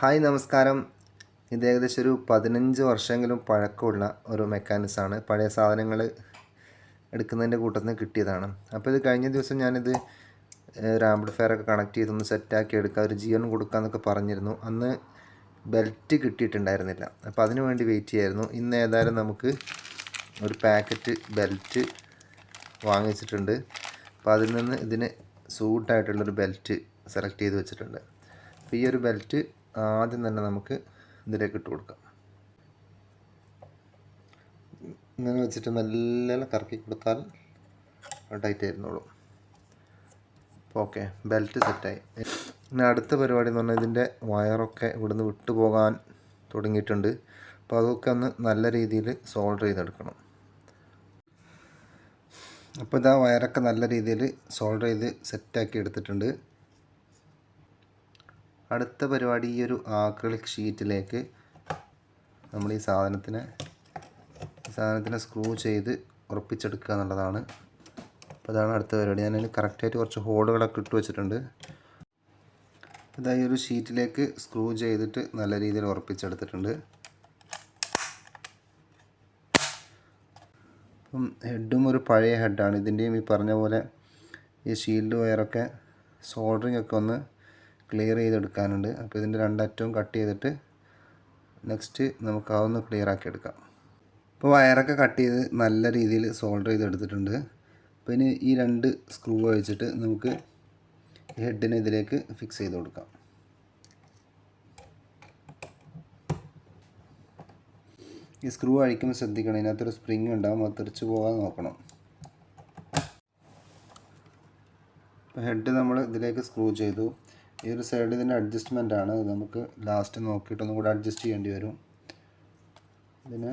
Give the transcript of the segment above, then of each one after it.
Hi നമസ്കാരം. ഇത് ഏകദേശം ഒരു പതിനഞ്ച് വർഷമെങ്കിലും പഴക്കമുള്ള ഒരു മെക്കാനിക്സാണ്. പഴയ സാധനങ്ങൾ എടുക്കുന്നതിന്റെ കൂട്ടത്തിൽ നിന്ന് കിട്ടിയതാണ്. അപ്പോൾ ഇത് കഴിഞ്ഞ ദിവസം ഞാനിത് ഒരു ആംപ്ലിഫയർ ഒക്കെ കണക്ട് ചെയ്തൊന്ന് സെറ്റാക്കി എടുക്കുക ഒരു ജിയോൺ കൊടുക്കാമെന്നൊക്കെ പറഞ്ഞിരുന്നു. അന്ന് ബെൽറ്റ് കിട്ടിയിട്ടുണ്ടായിരുന്നില്ല. അപ്പോൾ അതിനു വേണ്ടി വെയിറ്റ് ചെയ്യായിരുന്നു. ഇന്ന് ഏതായാലും നമുക്ക് ഒരു പാക്കറ്റ് ബെൽറ്റ് വാങ്ങിച്ചിട്ടുണ്ട്. അപ്പോൾ അതിൽ നിന്ന് ഇതിന് സൂട്ടായിട്ടുള്ളൊരു ബെൽറ്റ് സെലക്ട് ചെയ്ത് വെച്ചിട്ടുണ്ട്. അപ്പോൾ ഈ ഒരു ബെൽറ്റ് ആദ്യം തന്നെ നമുക്ക് ഇതിലേക്ക് ഇട്ട് കൊടുക്കാം. ഇങ്ങനെ വെച്ചിട്ട് നല്ല കറക്കി കൊടുത്താൽ ടൈറ്റ് ആയിരുന്നുള്ളൂ. ഓക്കെ ബെൽറ്റ് സെറ്റായി ഇനി അടുത്ത പരിപാടി എന്ന് പറഞ്ഞാൽ ഇതിന്റെ വയറൊക്കെ ഇവിടുന്ന് വിട്ടു പോകാൻ തുടങ്ങിയിട്ടുണ്ട്. അപ്പോൾ അതൊക്കെ ഒന്ന് നല്ല രീതിയിൽ സോൾഡർ ചെയ്തെടുക്കണം. അപ്പോൾ ഇതാ വയറൊക്കെ നല്ല രീതിയിൽ സോൾഡർ ചെയ്ത് സെറ്റാക്കി എടുത്തിട്ടുണ്ട്. അടുത്ത പരിപാടി ഈ ഒരു ആക്രിലിക് ഷീറ്റിലേക്ക് നമ്മൾ ഈ സാധനത്തിനെ ഈ സാധനത്തിനെ സ്ക്രൂ ചെയ്ത് ഉറപ്പിച്ചെടുക്കുക എന്നുള്ളതാണ്. അപ്പോൾ അതാണ് അടുത്ത പരിപാടി. ഞാൻ കറക്റ്റായിട്ട് കുറച്ച് ഹോളുകളൊക്കെ ഇട്ട് വെച്ചിട്ടുണ്ട്. ഈ ഒരു ഷീറ്റിലേക്ക് സ്ക്രൂ ചെയ്തിട്ട് നല്ല രീതിയിൽ ഉറപ്പിച്ചെടുത്തിട്ടുണ്ട്. അപ്പം ഹെഡും ഒരു പഴയ ഹെഡാണ് ഇതിന്റെയും ഈ പറഞ്ഞ പോലെ ഈ ഷീൽഡ് വയറൊക്കെ സോൾഡറിങ് ഒക്കെ ഒന്ന് ക്ലിയർ ചെയ്തെടുക്കാനുണ്ട്. അപ്പോൾ ഇതിന്റെ രണ്ടറ്റവും കട്ട് ചെയ്തിട്ട് നെക്സ്റ്റ് നമുക്ക് അതൊന്ന് ക്ലിയർ ആക്കി എടുക്കാം. ഇപ്പോൾ വയറൊക്കെ കട്ട് ചെയ്ത് നല്ല രീതിയിൽ സോൾഡർ ചെയ്തെടുത്തിട്ടുണ്ട്. അപ്പോൾ ഇനി ഈ രണ്ട് സ്ക്രൂ വെച്ചിട്ട് നമുക്ക് ഹെഡിനെ ഇതിലേക്ക് ഫിക്സ് ചെയ്ത് കൊടുക്കാം. ഈ സ്ക്രൂ അഴിക്കുമ്പോൾ ശ്രദ്ധിക്കണം ഇതിനകത്തൊരു സ്പ്രിങ് ഉണ്ടാകും അത് തെറിച്ച് പോകാൻ നോക്കണം. ഹെഡ് നമ്മൾ ഇതിലേക്ക് സ്ക്രൂ ചെയ്തു. ഈ ഒരു സൈഡ് ഇതിന്റെ അഡ്ജസ്റ്റ്മെന്റ് ആണ്. നമുക്ക് ലാസ്റ്റ് നോക്കിയിട്ട് ഒന്നും കൂടെ അഡ്ജസ്റ്റ് ചെയ്യേണ്ടി വരും. ഇതിന്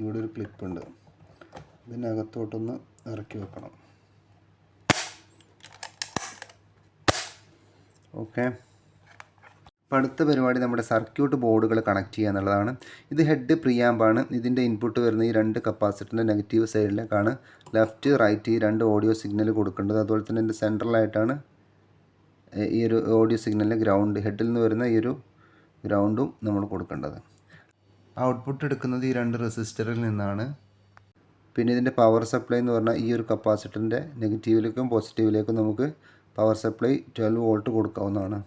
ഇവിടെ ഒരു ക്ലിപ്പ് ഉണ്ട്. ഇതിനകത്തോട്ടൊന്ന് ഇറക്കി വെക്കണം. ഓക്കെ അപ്പോൾ അടുത്ത പരിപാടി നമ്മുടെ സർക്യൂട്ട് ബോർഡുകൾ കണക്ട് ചെയ്യുക എന്നുള്ളതാണ്. ഇത് ഹെഡ് പ്രിയാമ്പാണ് ഇതിന്റെ ഇൻപുട്ട് വരുന്ന ഈ രണ്ട് കപ്പാസിറ്ററിന്റെ നെഗറ്റീവ് സൈഡിലേക്കാണ് ലെഫ്റ്റ് റൈറ്റ് ഈ രണ്ട് ഓഡിയോ സിഗ്നൽ കൊടുക്കേണ്ടത്. അതുപോലെ തന്നെ ഇതിന്റെ സെൻട്രലായിട്ടാണ് ഈ ഒരു ഓഡിയോ സിഗ്നലിന് ഗ്രൗണ്ട് ഹെഡിൽ നിന്ന് വരുന്ന ഈ ഒരു ഗ്രൗണ്ടും നമ്മൾ കൊടുക്കേണ്ടത്. ഔട്ട്പുട്ട് എടുക്കുന്നത് ഈ രണ്ട് റെസിസ്റ്ററിൽ നിന്നാണ്. പിന്നെ ഇതിന്റെ പവർ സപ്ലൈ എന്ന് പറഞ്ഞാൽ ഈ ഒരു കപ്പാസിറ്ററിന്റെ നെഗറ്റീവിലേക്കും പോസിറ്റീവിലേക്കും നമുക്ക് പവർ സപ്ലൈ ട്വൽവ് വോൾട്ട് കൊടുക്കാവുന്നതാണ്.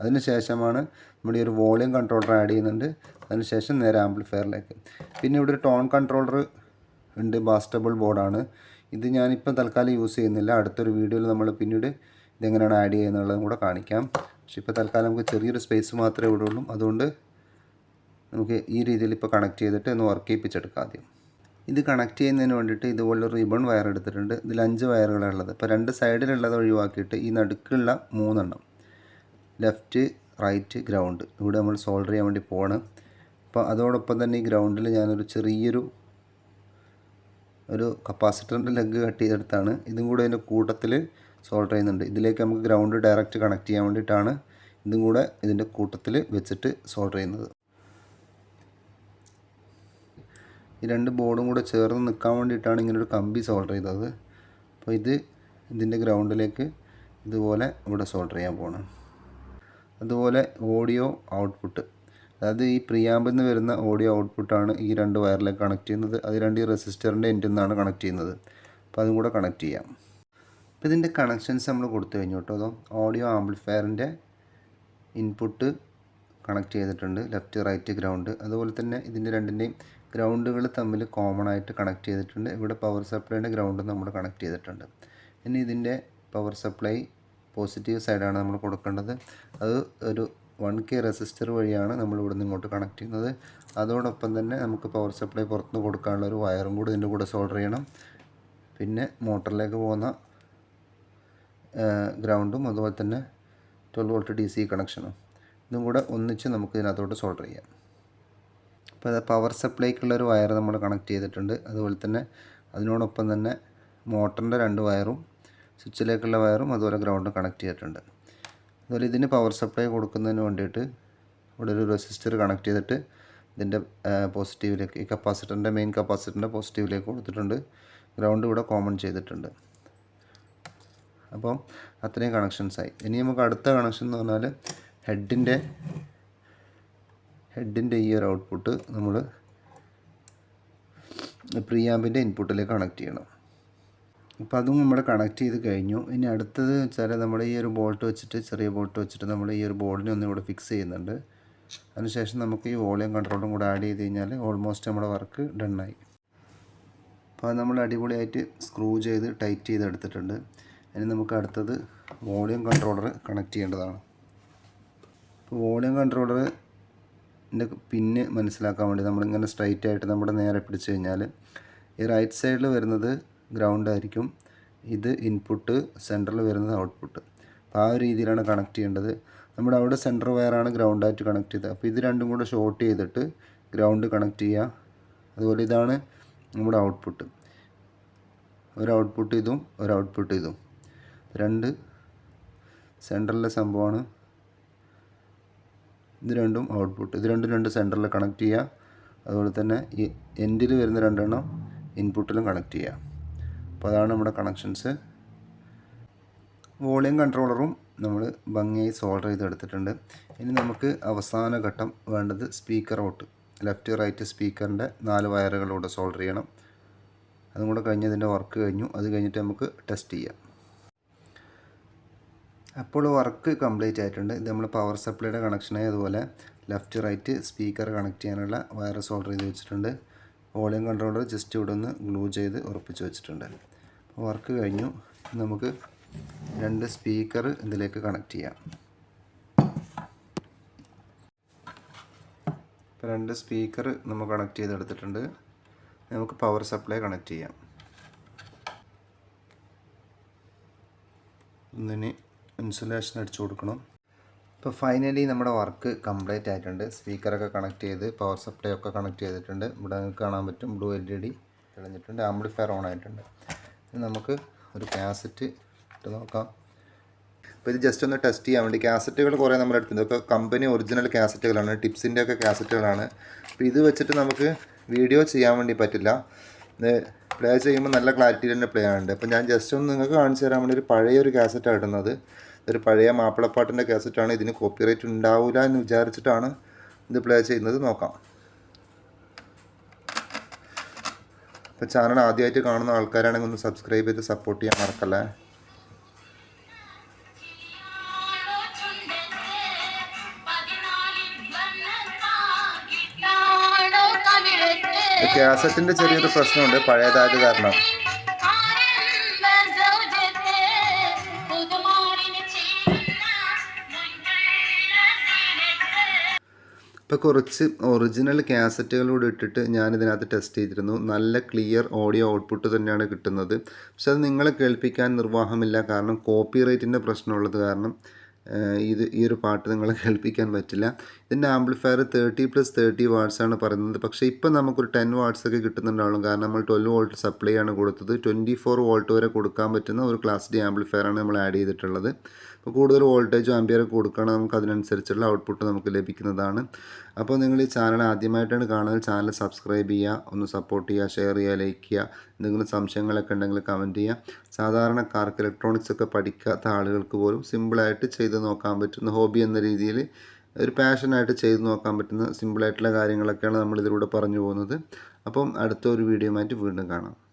അതിന് ശേഷമാണ് നമ്മുടെ ഈ ഒരു വോളിയം കൺട്രോളർ ആഡ് ചെയ്യുന്നുണ്ട്. അതിനുശേഷം നേരെ ആംപ്ലിഫയറിലേക്ക് പിന്നെ ഇവിടെ ഒരു ടോൺ കൺട്രോളർ ഉണ്ട് ബാസ്റ്റബിൾ ബോർഡാണ് ഇത് ഞാനിപ്പം തൽക്കാലം യൂസ് ചെയ്യുന്നില്ല. അടുത്തൊരു വീഡിയോയിൽ നമ്മൾ പിന്നീട് ഇതെങ്ങനെയാണ് ആഡ് ചെയ്യുന്നുള്ളതും കൂടെ കാണിക്കാം. പക്ഷെ ഇപ്പോൾ തൽക്കാലം നമുക്ക് ചെറിയൊരു സ്പേസ് മാത്രമേ ഇവിടെ ഉള്ളൂ. അതുകൊണ്ട് നമുക്ക് ഈ രീതിയിൽ ഇപ്പോൾ കണക്ട് ചെയ്തിട്ട് ഒന്ന് വർക്ക് ചെയ്യിപ്പിച്ചെടുക്കാം ആദ്യം. ഇത് കണക്ട് ചെയ്യുന്നതിന് വേണ്ടിയിട്ട് ഇതുപോലെ റിബൺ വയർ എടുത്തിട്ടുണ്ട്. ഇതിൽ അഞ്ച് വയറുകളാണ് ഉള്ളത്. അപ്പോൾ രണ്ട് സൈഡിലുള്ളത് ഒഴിവാക്കിയിട്ട് ഈ നടുക്കുള്ള മൂന്നെണ്ണം. ലെഫ്റ്റ് റൈറ്റ് ഗ്രൗണ്ട് ഇവിടെ നമ്മൾ സോൾഡർ ചെയ്യാൻ വേണ്ടി പോവാണ്. അപ്പോൾ അതോടൊപ്പം തന്നെ ഈ ഗ്രൗണ്ടിൽ ഞാനൊരു ചെറിയൊരു ഒരു കപ്പാസിറ്ററിന്റെ ലെഗ് കട്ട് ചെയ്തെടുത്താണ്. ഇതും കൂടെ അതിന്റെ കൂട്ടത്തിൽ സോൾഡർ ചെയ്യുന്നുണ്ട്. ഇതിലേക്ക് നമുക്ക് ഗ്രൗണ്ട് ഡയറക്റ്റ് കണക്ട് ചെയ്യാൻ വേണ്ടിയിട്ടാണ് ഇതും കൂടെ ഇതിന്റെ കൂട്ടത്തിൽ വെച്ചിട്ട് സോൾട്ട് ചെയ്യുന്നത്. ഈ രണ്ട് ബോർഡും കൂടെ ചേർന്ന് നിൽക്കാൻ വേണ്ടിയിട്ടാണ് ഇങ്ങനൊരു കമ്പി സോൾട്ട് ചെയ്തത്. അപ്പോൾ ഇത് ഇതിന്റെ ഗ്രൗണ്ടിലേക്ക് ഇതുപോലെ ഇവിടെ സോൾട്ട് ചെയ്യാൻ പോകണം അതുപോലെ ഓഡിയോ ഔട്ട്പുട്ട് അതായത് ഈ പ്രിയാമ്പിൽ നിന്ന് വരുന്ന ഓഡിയോ ഔട്ട്പുട്ടാണ് ഈ രണ്ട് വയറിലേക്ക് കണക്ട് ചെയ്യുന്നത്. അത് രണ്ട് ഈ റെസിസ്റ്ററിന്റെ എൻഡിൽ നിന്നാണ് കണക്ട് ചെയ്യുന്നത്. അപ്പോൾ അതും കൂടെ കണക്ട് ചെയ്യാം. അപ്പോൾ ഇതിന്റെ കണക്ഷൻസ് നമ്മൾ കൊടുത്തു കഴിഞ്ഞു കേട്ടോ. അതോ ഓഡിയോ ആംപ്ലിഫയറിന്റെ ഇൻപുട്ട് കണക്ട് ചെയ്തിട്ടുണ്ട്. ലെഫ്റ്റ് റൈറ്റ് ഗ്രൗണ്ട് അതുപോലെ തന്നെ ഇതിന്റെ രണ്ടിന്റെയും ഗ്രൗണ്ടുകൾ തമ്മിൽ കോമൺ ആയിട്ട് കണക്ട് ചെയ്തിട്ടുണ്ട്. ഇവിടെ പവർ സപ്ലൈന്റെ ഗ്രൗണ്ടും നമ്മൾ കണക്ട് ചെയ്തിട്ടുണ്ട്. ഇനി ഇതിന്റെ പവർ സപ്ലൈ പോസിറ്റീവ് സൈഡാണ് നമ്മൾ കൊടുക്കേണ്ടത്. അത് ഒരു വൺ കെ റെസിസ്റ്റർ വഴിയാണ് നമ്മൾ ഇവിടെ നിന്ന് ഇങ്ങോട്ട് കണക്ട് ചെയ്യുന്നത്. അതോടൊപ്പം തന്നെ നമുക്ക് പവർ സപ്ലൈ പുറത്തുനിന്ന് കൊടുക്കാനുള്ള ഒരു വയറും കൂടി ഇതിന്റെ കൂടെ സോൾഡർ ചെയ്യണം. പിന്നെ മോട്ടറിലേക്ക് പോകുന്ന ഗ്രൗണ്ടും അതുപോലെ തന്നെ ട്വൽവ് വോൾട്ട് ഡി സി കണക്ഷനും. ഇതും കൂടെ ഒന്നിച്ച് നമുക്ക് ഇതിനകത്തോട്ട് സോൾഡർ ചെയ്യാം. അപ്പോൾ പവർ സപ്ലൈക്കുള്ള ഒരു വയർ നമ്മൾ കണക്ട് ചെയ്തിട്ടുണ്ട്. അതുപോലെ തന്നെ അതിനോടൊപ്പം തന്നെ മോട്ടറിന്റെ രണ്ട് വയറും സ്വിച്ചിലേക്കുള്ള വയറും അതുപോലെ ഗ്രൗണ്ടും കണക്ട് ചെയ്തിട്ടുണ്ട്. അതുപോലെ ഇതിന് പവർ സപ്ലൈ കൊടുക്കുന്നതിന് വേണ്ടിയിട്ട് ഇവിടെ ഒരു റെസിസ്റ്റർ കണക്ട് ചെയ്തിട്ട് ഇതിന്റെ പോസിറ്റീവിലേക്ക് ഈ കപ്പാസിറ്ററിന്റെ മെയിൻ കപ്പാസിറ്ററിന്റെ പോസിറ്റീവിലേക്ക് കൊടുത്തിട്ടുണ്ട്. ഗ്രൗണ്ട് ഇവിടെ കോമൺ ചെയ്തിട്ടുണ്ട്. അപ്പം അത്രയും കണക്ഷൻസായി ഇനി നമുക്ക് അടുത്ത കണക്ഷൻ എന്ന് പറഞ്ഞാൽ ഹെഡിന്റെ ഹെഡിന്റെ ഈ ഒരു ഔട്ട്പുട്ട് നമ്മൾ പ്രിയാമ്പിന്റെ ഇൻപുട്ടിലേക്ക് കണക്ട് ചെയ്യണം. അപ്പോൾ അതും നമ്മൾ കണക്ട് ചെയ്ത് കഴിഞ്ഞു. ഇനി അടുത്തത് വെച്ചാൽ നമ്മൾ ഈ ഒരു ബോൾട്ട് വെച്ചിട്ട് ചെറിയ ബോൾട്ട് വെച്ചിട്ട് നമ്മൾ ഈ ഒരു ബോർഡിനെ ഒന്നും ഇവിടെ ഫിക്സ് ചെയ്യുന്നുണ്ട്. അതിനുശേഷം നമുക്ക് ഈ വോളിയം കൺട്രോളും കൂടെ ആഡ് ചെയ്ത് കഴിഞ്ഞാൽ ഓൾമോസ്റ്റ് നമ്മുടെ വർക്ക് ഡണ്ണായി അപ്പോൾ നമ്മൾ അടിപൊളിയായിട്ട് സ്ക്രൂ ചെയ്ത് ടൈറ്റ് ചെയ്ത് എടുത്തിട്ടുണ്ട്. ഇനി നമുക്ക് അടുത്തത് വോളിയം കൺട്രോളർ കണക്ട് ചെയ്യേണ്ടതാണ്. വോളിയം കൺട്രോളറിന്റെ പിന്ന് മനസ്സിലാക്കാൻ വേണ്ടി നമ്മളിങ്ങനെ സ്ട്രൈറ്റ് ആയിട്ട് നമ്മുടെ നേരെ പിടിച്ച് കഴിഞ്ഞാൽ ഈ റൈറ്റ് സൈഡിൽ വരുന്നത് ഗ്രൗണ്ട് ആയിരിക്കും. ഇത് ഇൻപുട്ട് സെന്ററിൽ വരുന്നത് ഔട്ട്പുട്ട് അപ്പോൾ ആ ഒരു രീതിയിലാണ് കണക്ട് ചെയ്യേണ്ടത്. നമ്മുടെ അവിടെ സെന്റർ വയറാണ് ഗ്രൗണ്ടായിട്ട് കണക്ട് ചെയ്തത്. അപ്പോൾ ഇത് രണ്ടും കൂടെ ഷോർട്ട് ചെയ്തിട്ട് ഗ്രൗണ്ട് കണക്ട് ചെയ്യുക അതുപോലെ ഇതാണ് നമ്മുടെ ഔട്ട്പുട്ട് ഒരു ഔട്ട്പുട്ട് ഇതും ഒരു ഔട്ട്പുട്ട് ഇതും. രണ്ട്. സെന്ററിലെ സംഭവമാണ്. ഇത് രണ്ടും ഔട്ട്പുട്ട് ഇത് രണ്ടും രണ്ട് സെന്ററിൽ കണക്ട് ചെയ്യുക അതുപോലെ തന്നെ ഈ എൻഡിൽ വരുന്ന രണ്ടെണ്ണം ഇൻപുട്ടിലും കണക്ട് ചെയ്യുക അപ്പോൾ അതാണ് നമ്മുടെ കണക്ഷൻസ് വോളിയം കൺട്രോളറും നമ്മൾ ഭംഗിയായി സോൾഡർ ചെയ്തെടുത്തിട്ടുണ്ട്. ഇനി നമുക്ക് അവസാന ഘട്ടം വേണ്ടത് സ്പീക്കർ ഔട്ട് ലെഫ്റ്റ് റൈറ്റ് സ്പീക്കറിന്റെ നാല് വയറുകളിലൂടെ സോൾഡർ ചെയ്യണം. അതും കൂടെ കഴിഞ്ഞ് ഇതിന്റെ വർക്ക് കഴിഞ്ഞു. അത് കഴിഞ്ഞിട്ട് നമുക്ക് ടെസ്റ്റ് ചെയ്യാം. അപ്പോൾ വർക്ക് കംപ്ലീറ്റ് ആയിട്ടുണ്ട്. ഇത് നമ്മൾ പവർ സപ്ലൈയുടെ കണക്ഷനായി അതുപോലെ ലെഫ്റ്റ് റൈറ്റ് സ്പീക്കർ കണക്ട് ചെയ്യാനുള്ള വയർ സോൾഡർ ചെയ്ത് വെച്ചിട്ടുണ്ട്. വോളിയം കൺട്രോളർ ജസ്റ്റ് ഇവിടെ ഒന്ന് ഗ്ലൂ ചെയ്ത് ഉറപ്പിച്ച് വെച്ചിട്ടുണ്ട്. വർക്ക് കഴിഞ്ഞു. നമുക്ക് രണ്ട് സ്പീക്കർ ഇതിലേക്ക് കണക്ട് ചെയ്യാം. ഇപ്പോൾ രണ്ട് സ്പീക്കർ നമ്മൾ കണക്ട് ചെയ്തെടുത്തിട്ടുണ്ട്. നമുക്ക് പവർ സപ്ലൈ കണക്ട് ചെയ്യാം. ഒന്നിന് ഇൻസുലേഷൻ അടിച്ചു കൊടുക്കണം. ഇപ്പോൾ ഫൈനലി നമ്മുടെ വർക്ക് കംപ്ലീറ്റ് ആയിട്ടുണ്ട്. സ്പീക്കറൊക്കെ കണക്ട് ചെയ്ത് പവർ സപ്ലൈ ഒക്കെ കണക്ട് ചെയ്തിട്ടുണ്ട്. ഇവിടെ നിങ്ങൾക്ക് കാണാൻ പറ്റും. ബ്ലൂ എൽ ഇ ഡി തെളിഞ്ഞിട്ടുണ്ട്. ആംപ്ലിഫയർ ഓൺ ആയിട്ടുണ്ട്. നമുക്ക് ഒരു കാസറ്റ് ഇട്ട് നോക്കാം. അപ്പോൾ ഇത് ജസ്റ്റ് ഒന്ന് ടെസ്റ്റ് ചെയ്യാൻ വേണ്ടി കാസറ്റുകൾ കുറേ നമ്മൾ എടുത്തിട്ടുണ്ട് ഇതൊക്കെ കമ്പനി ഒറിജിനൽ കാസറ്റുകളാണ് ടിപ്സിന്റെ ഒക്കെ കാസറ്റുകളാണ് അപ്പോൾ ഇത് വെച്ചിട്ട് നമുക്ക് വീഡിയോ ചെയ്യാൻ വേണ്ടി പറ്റില്ല. ഇത് പ്ലേ ചെയ്യുമ്പോൾ നല്ല ക്ലാരിറ്റിയിൽ തന്നെ പ്ലേ ആവുന്നുണ്ട്. അപ്പോൾ ഞാൻ ജസ്റ്റ് ഒന്ന് നിങ്ങൾക്ക് കാണിച്ചു തരാൻ വേണ്ടി ഒരു പഴയ ഒരു കാസറ്റാണ് ഇടുന്നത്. ഇതൊരു പഴയ മാപ്പിളപ്പാട്ടിന്റെ കാസറ്റാണ് ഇതിന് കോപ്പിറൈറ്റ് ഉണ്ടാവില്ല എന്ന് വിചാരിച്ചിട്ടാണ് ഇത് പ്ലേ ചെയ്യുന്നത്. നോക്കാം. അപ്പോൾ ചാനൽ ആദ്യമായിട്ട് കാണുന്ന ആൾക്കാരാണെങ്കിൽ ഒന്ന് സബ്സ്ക്രൈബ് ചെയ്ത് സപ്പോർട്ട് ചെയ്യാൻ മറക്കല്ലേ? കാസറ്റിന്റെ ചെറിയൊരു പ്രശ്നമുണ്ട്. പഴയതായത് കാരണം. ഇപ്പോൾ കുറച്ച് ഒറിജിനൽ കാസറ്റുകളൂടെ ഇട്ടിട്ട് ഞാനിതിനകത്ത് ടെസ്റ്റ് ചെയ്തിരുന്നു. നല്ല ക്ലിയർ ഓഡിയോ ഔട്ട്പുട്ട് തന്നെയാണ് കിട്ടുന്നത്. പക്ഷെ അത് നിങ്ങളെ കേൾപ്പിക്കാൻ നിർവാഹമില്ല. കാരണം കോപ്പി റൈറ്റിന്റെ പ്രശ്നമുള്ളത് കാരണം ഇത് ഈ ഒരു പാട്ട് നിങ്ങളെ കേൾപ്പിക്കാൻ പറ്റില്ല. ഇതിന്റെ amplifier thirty plus thirty watts ആണ് പറയുന്നത്. പക്ഷേ ഇപ്പം നമുക്കൊരു ടെൻ വാട്ട്സ് ഒക്കെ കിട്ടുന്നുണ്ടാവും. കാരണം നമ്മൾ ട്വൽവ് വോൾട്ട് സപ്ലൈ ആണ് കൊടുത്തത്. ട്വന്റി ഫോർ വോൾട്ട് വരെ കൊടുക്കാൻ പറ്റുന്ന ഒരു ക്ലാസ് ഡി ആംപ്ലിഫയർ ആണ് നമ്മൾ ആഡ് ചെയ്തിട്ടുള്ളത്. അപ്പോൾ കൂടുതൽ വോൾട്ടേജും ആംബിയറും കൊടുക്കുകയാണെങ്കിൽ നമുക്ക് അതിനനുസരിച്ചുള്ള ഔട്ട്പുട്ട് നമുക്ക് ലഭിക്കുന്നതാണ്. അപ്പോൾ നിങ്ങൾ ഈ ചാനൽ ആദ്യമായിട്ടാണ് കാണുന്നത് ചാനൽ സബ്സ്ക്രൈബ് ചെയ്യുക ഒന്ന് സപ്പോർട്ട് ചെയ്യുക ഷെയർ ചെയ്യുക ലൈക്ക് ചെയ്യുക. എന്തെങ്കിലും സംശയങ്ങളൊക്കെ ഉണ്ടെങ്കിൽ കമന്റ് ചെയ്യുക. സാധാരണക്കാർക്ക് ഇലക്ട്രോണിക്സ് ഒക്കെ പഠിക്കാത്ത ആളുകൾക്ക് പോലും സിമ്പിളായിട്ട് ചെയ്ത് നോക്കാൻ പറ്റുന്ന ഹോബി എന്ന രീതിയിൽ ഒരു പാഷനായിട്ട് ചെയ്ത് നോക്കാൻ പറ്റുന്ന സിമ്പിളായിട്ടുള്ള കാര്യങ്ങളൊക്കെയാണ് നമ്മളിതിലൂടെ പറഞ്ഞു പോകുന്നത്. അപ്പം അടുത്ത ഒരു വീഡിയോ വീണ്ടും കാണാം.